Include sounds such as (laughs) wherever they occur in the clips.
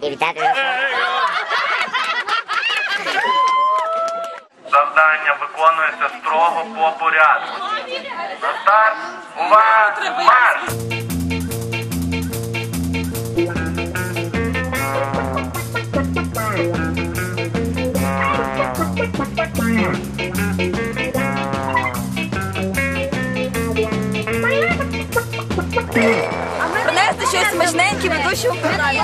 трохи. Завдання виконується строго по порядку. На старт, увага, марш! Принести (laughs) щось смачненьке ведучому каналі.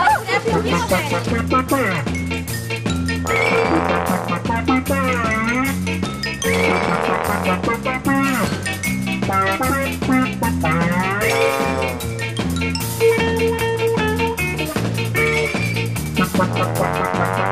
що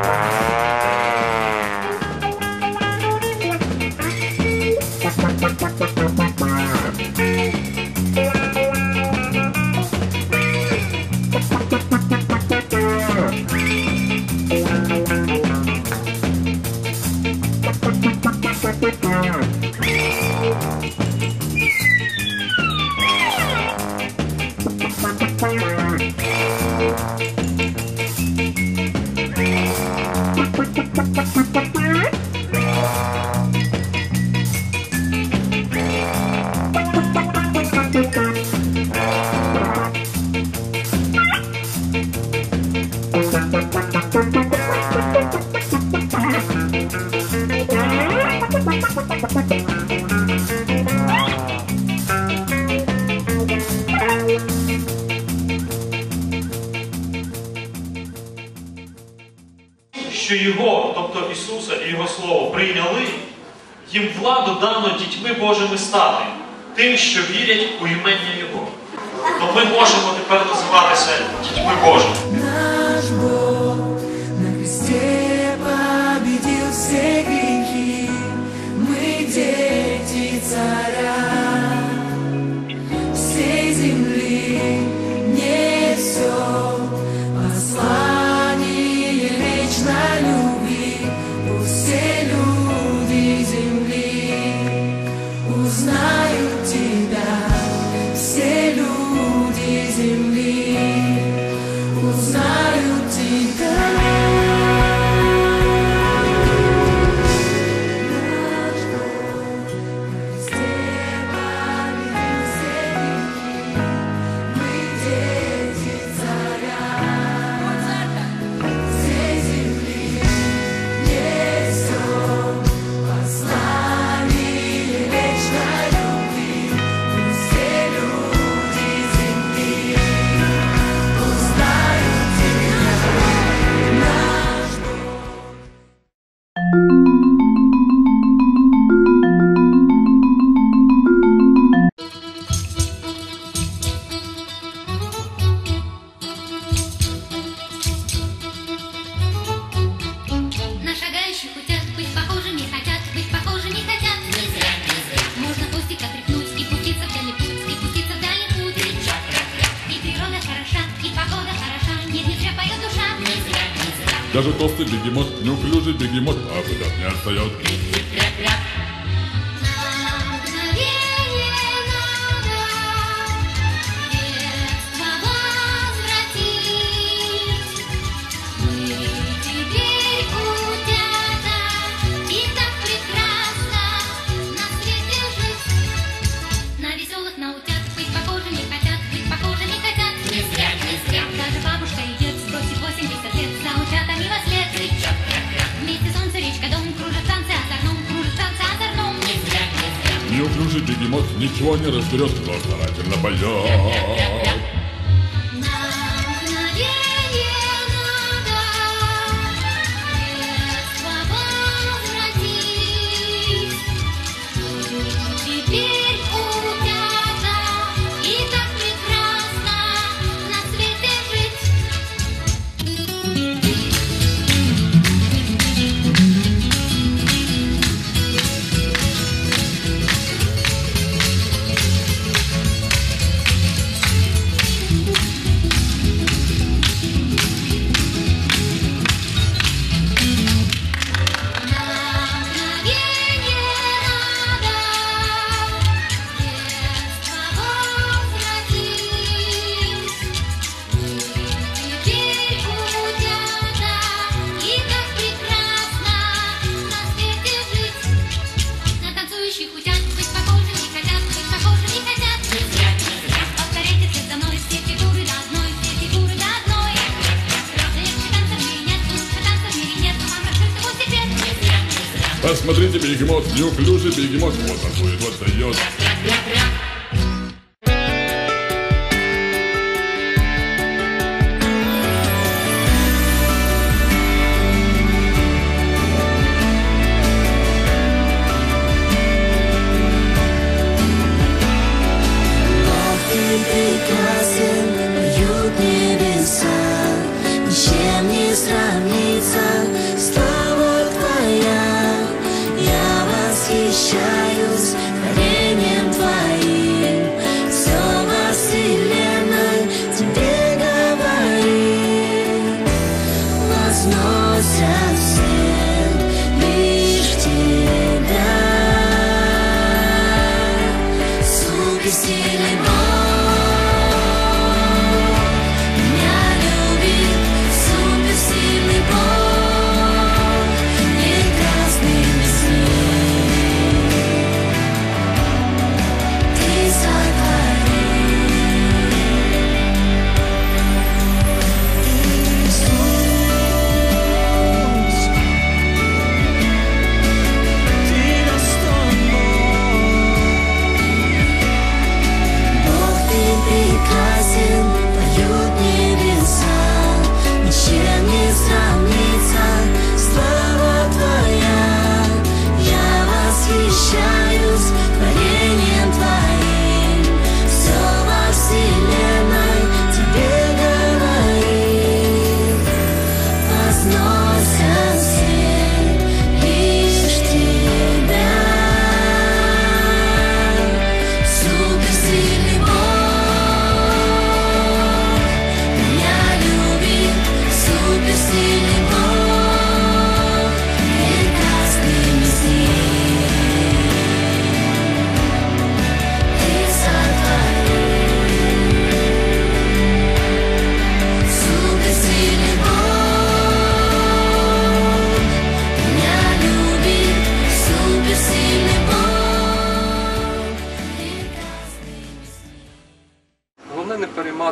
Дано дітьми Божими стати, тим, що вірять у імення Його. То ми можемо тепер називатися дітьми Божими. Даже толстый бегемот, неуклюжий бегемот, а от меня отстает. неуклюжий бегемот ничего не разберет, кто старательно поет. неуклюже бегемот воза.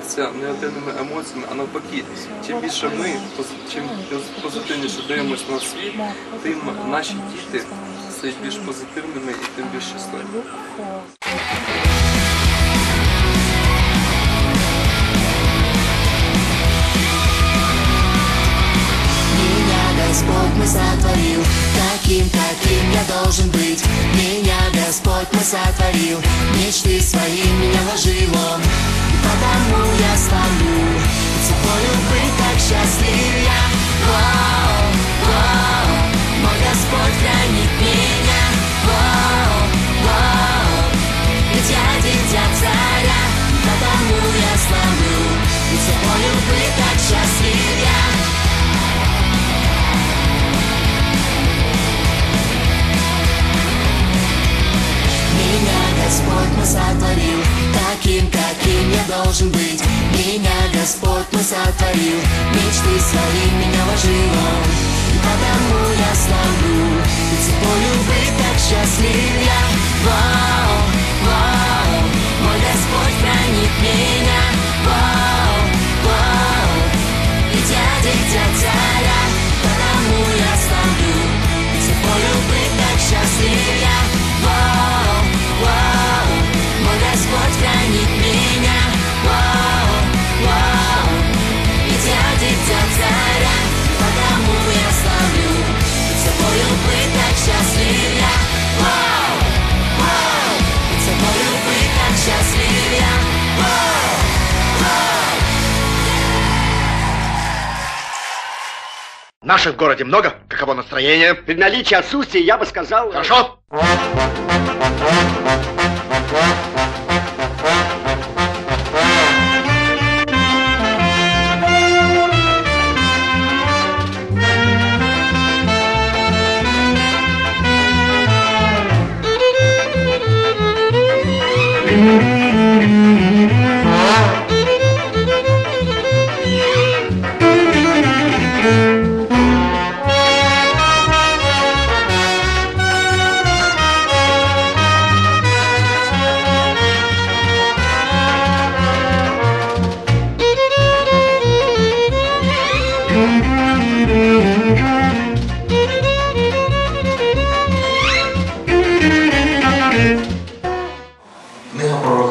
займатися негативними емоціями, а навпаки, чим більше ми чим позитивніше дивимося на світ, тим наші діти стають більш позитивними і тим більш щасливими. Господь, мы сотворил. Таким, каким я должен быть. Меня Господь, мы сотворил. Мечты свои меня вложил Он потому я славлю, Це полюбив так щасливий я Господь мечты свои меня вложила И потому я славлю, ведь тобою быть так счастлив я. Вау, Наших в городе много. Каково настроение? При наличии отсутствия я бы сказал... Хорошо.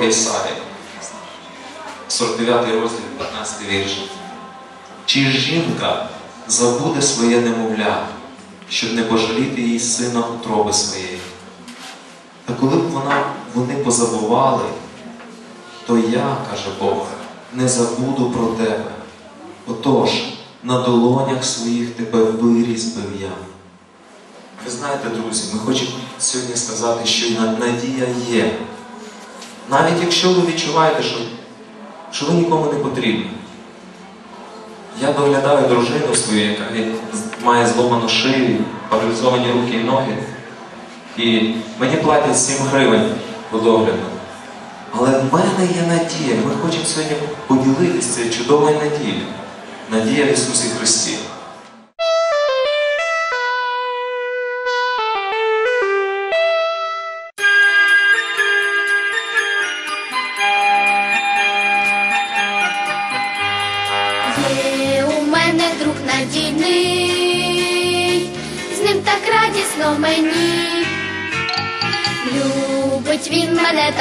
Ісаї, 49 розділ, 15 вірш. Чи жінка забуде своє немовля, щоб не пожаліти їй сина утроби своєї? Та коли б вона, вони позабували, то я, каже Бог, не забуду про тебе. Отож, на долонях своїх тебе вирізбив я. Ви знаєте, друзі, ми хочемо сьогодні сказати, що на- надія є. Навіть якщо ви відчуваєте, що, що ви нікому не потрібні. Я доглядаю дружину свою, яка має зломану шию, паралізовані руки і ноги. І мені платять 7 гривень по догляду. Але в мене є надія. Ми хочемо сьогодні поділитися цією чудовою надією. Надія в Ісусі Христі.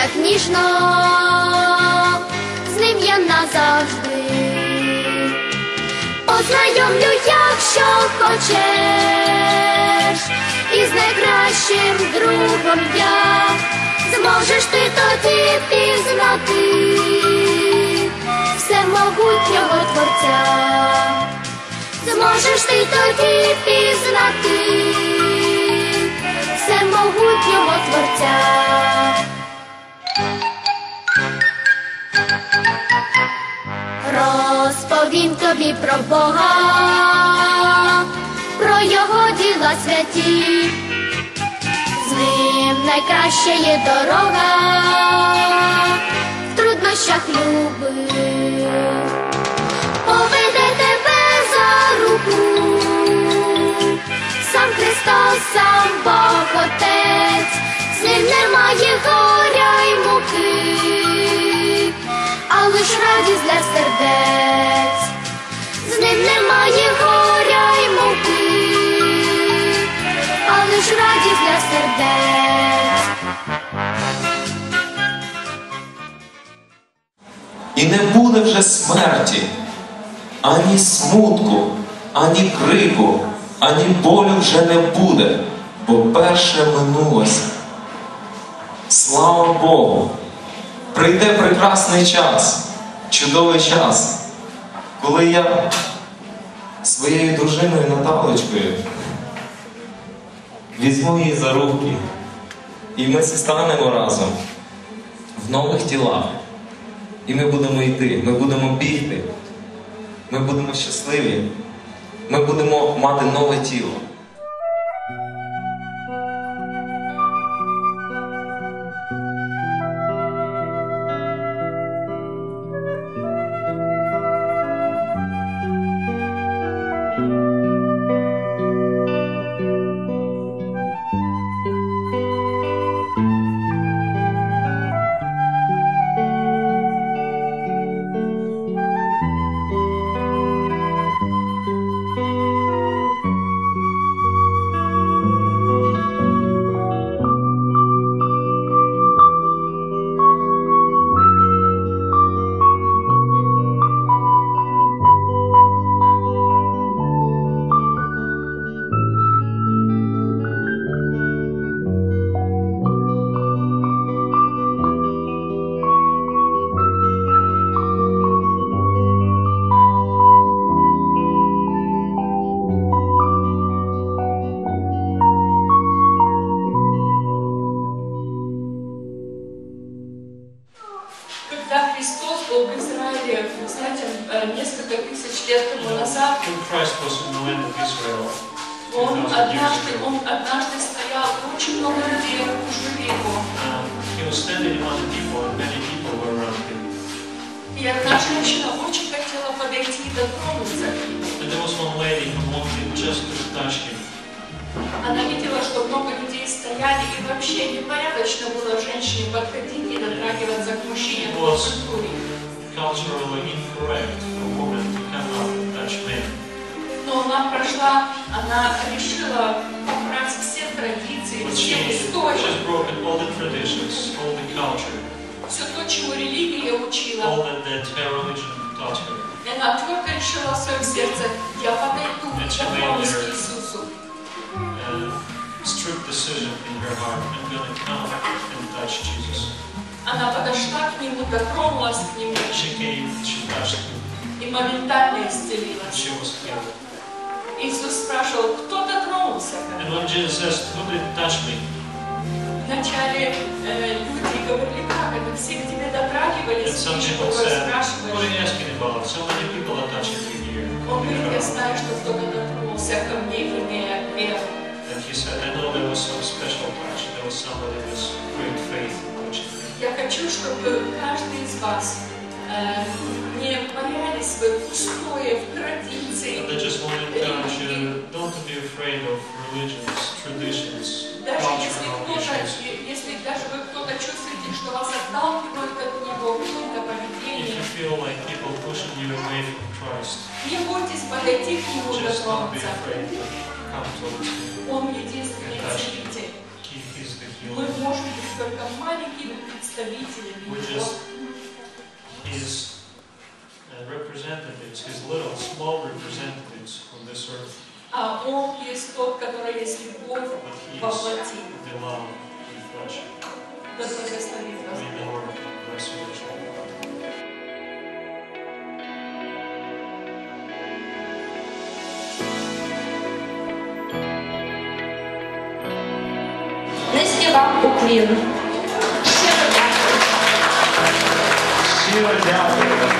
Так ніжно, з ним я назавжди. Познайомлю, якщо хочеш, із найкращим другом я зможеш ти тоді пізнати всемогутнього Творця. Зможеш ти тоді пізнати всемогутнього Творця. Розповім тобі про Бога, про його діла святі, з ним найкраща є дорога, в труднощах любить, поведе тебе за руку, сам Христос, сам Бог Отець, з ним немає горя й муки лиш радість для сердець, з ним немає горя й муки, а лиш радість для сердець. І не буде вже смерті, ані смутку, ані крику, ані болю вже не буде, бо перше минулося. Слава Богу! Прийде прекрасний час, чудовий час, коли я своєю дружиною Наталочкою візьму її за руки, і ми станемо разом в нових тілах. І ми будемо йти, ми будемо бігти, ми будемо щасливі, ми будемо мати нове тіло. Она прошла, она решила убрать все традиции, все истории, all all все то, чему религия all учила. that, that her religion taught her. И она твердо решила в своем сердце, я подойду, к her- Иисусу. Uh, strict decision in her heart, I'm going to come and touch Jesus. Она подошла к нему, дотронулась к нему She came, she touched him, и моментально исцелилась. she was healed. Иисус спрашивал, кто дотронулся? And when Jesus asked, who did touch me? Вначале э, люди говорили, как это, все к тебе дотрагивались, и people что said, what are спрашиваешь? you asking about? So many people are touching me here. Он говорит, я знаю, что кто-то дотронулся ко мне, веру. And he said, I know there was some special touch. There was somebody with great faith touching me. Я хочу, чтобы каждый из вас э, не боялись вы пустое в традиции. And I just want to encourage you not to be afraid of religions, traditions, cultural issues. если даже вы кто-то чувствуете, что вас отталкивают от него, какое-то If поведение, you feel like people pushing you away from Christ, не бойтесь подойти к нему to towards Him. Он единственный целитель. Мы можем быть только маленькими представителями его. representatives, His little, small representatives on this earth. А он есть тот, который есть любовь But He во is плоти. the love in flesh. Да благословит вас. May the Lord bless you richly. Низький вам уклін. Щиро дякую. Щиро дякую.